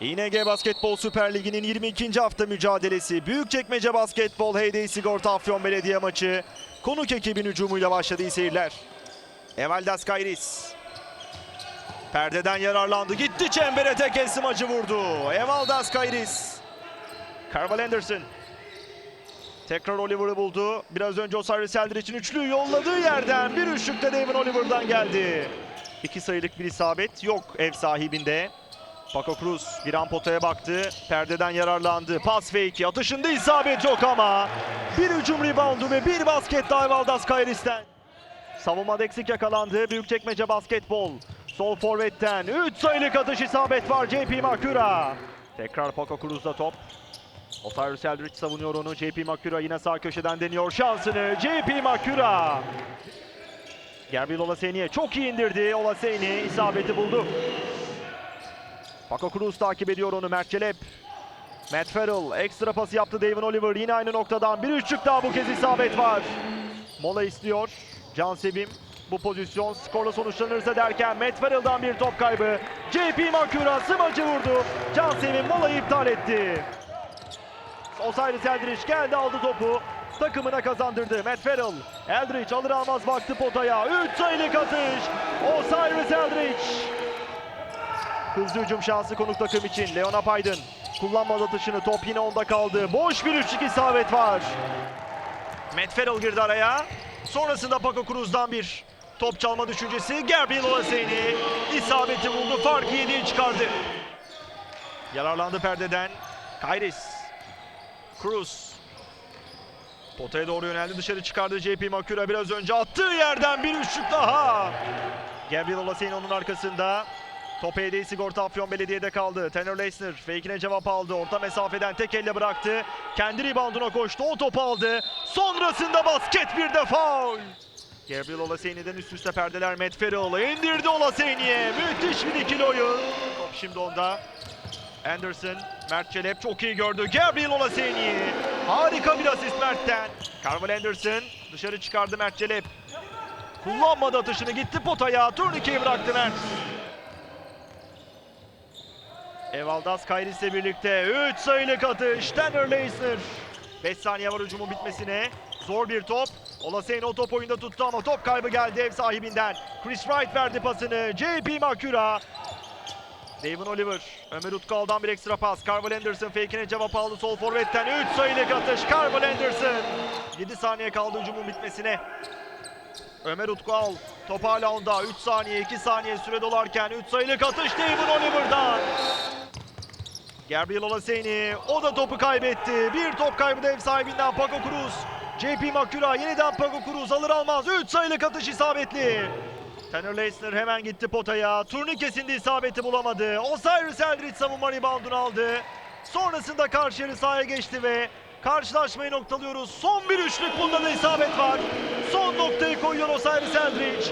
İNG Basketbol Süper Ligi'nin 22. hafta mücadelesi Büyükçekmece Basketbol Heyday Sigorta Afyon Belediye maçı konuk ekibin hücumuyla başladı iyi seyirler. Evaldas Kayris. Perdeden yararlandı. Gitti çembere tek el smacı vurdu. Evaldas Kayris. Carval Anderson. Tekrar Oliver'ı buldu. Biraz önce Osiris Eldridge'in üçlüyü yolladığı yerden bir üçlükte Devin Oliver'dan geldi. İki sayılık bir isabet yok ev sahibinde. Paco Cruz bir an potaya baktı. Perdeden yararlandı. Pas fake. Atışında isabet yok ama. Bir hücum reboundu ve bir basket daha Valdas Kayris'ten. Savunmada eksik yakalandı. Büyükçekmece basketbol. Sol forvetten 3 sayılık atış isabet var JP Makura. Tekrar Paco Cruz'da top. Osiris Eldridge savunuyor onu. JP Makura yine sağ köşeden deniyor şansını. JP Makura. Gerbil Olaseyni'ye çok iyi indirdi. Olaseyni isabeti buldu. Paco Cruz takip ediyor onu Mert Celep. Matt Farrell ekstra pası yaptı Devin Oliver yine aynı noktadan bir üçlük daha bu kez isabet var. Mola istiyor Can Sevim. Bu pozisyon skorla sonuçlanırsa derken Matt Farrell'dan bir top kaybı. JP Makura smacı vurdu. Can Sevim molayı iptal etti. Osiris Eldridge geldi aldı topu. Takımına kazandırdı Matt Farrell. Eldridge alır almaz baktı potaya. 3 sayılık atış. Osiris Eldridge. Hızlı hücum şansı konuk takım için. Leon Apaydın kullanmadı atışını. Top yine onda kaldı. Boş bir üçlük isabet var. Matt Farrell girdi araya. Sonrasında Paco Cruz'dan bir top çalma düşüncesi. Gabriel Olaseyni isabeti buldu. Farkı 7'ye çıkardı. Yararlandı perdeden. Kayris. Cruz. Potaya doğru yöneldi. Dışarı çıkardı JP Makura. Biraz önce attığı yerden bir üçlük daha. Gabriel Olaseyni onun arkasında. Top hediye sigorta Afyon Belediye'de kaldı. Tanner Leisner fake'ine cevap aldı. Orta mesafeden tek elle bıraktı. Kendi rebounduna koştu. O topu aldı. Sonrasında basket bir de foul. Gabriel Olaseyni'den üst üste perdeler Matt Farrell indirdi Olaseyni'ye. Müthiş bir ikili oyun. Top şimdi onda. Anderson, Mert Çelep çok iyi gördü. Gabriel Olaseyni. Harika bir asist Mert'ten. Carmel Anderson dışarı çıkardı Mert Çelep. Kullanmadı atışını gitti potaya. Turnikeyi bıraktı Mert. Evaldas Kayris'le birlikte 3 sayılık atış. Tanner Leisner. 5 saniye var hücumun bitmesine. Zor bir top. Olaseyni o top oyunda tuttu ama top kaybı geldi ev sahibinden. Chris Wright verdi pasını. JP Makura. Devin Oliver. Ömer Utkal'dan bir ekstra pas. Carvel Anderson fake'ine cevap aldı sol forvetten. 3 sayılık atış. Carvel Anderson. 7 saniye kaldı hücumun bitmesine. Ömer Utkal top hala onda. 3 saniye 2 saniye süre dolarken 3 sayılık atış Devin Oliver'dan. Gabriel Olaseyni o da topu kaybetti. Bir top kaybı ev sahibinden Paco Cruz. JP Makura yeniden Paco Cruz alır almaz 3 sayılık atış isabetli. Tanner Leisner hemen gitti potaya. Turnikesinde isabeti bulamadı. Osiris Eldridge savunma reboundunu aldı. Sonrasında karşı yarı sahaya geçti ve karşılaşmayı noktalıyoruz. Son bir üçlük bunda da isabet var. Son noktayı koyuyor Osiris Eldridge.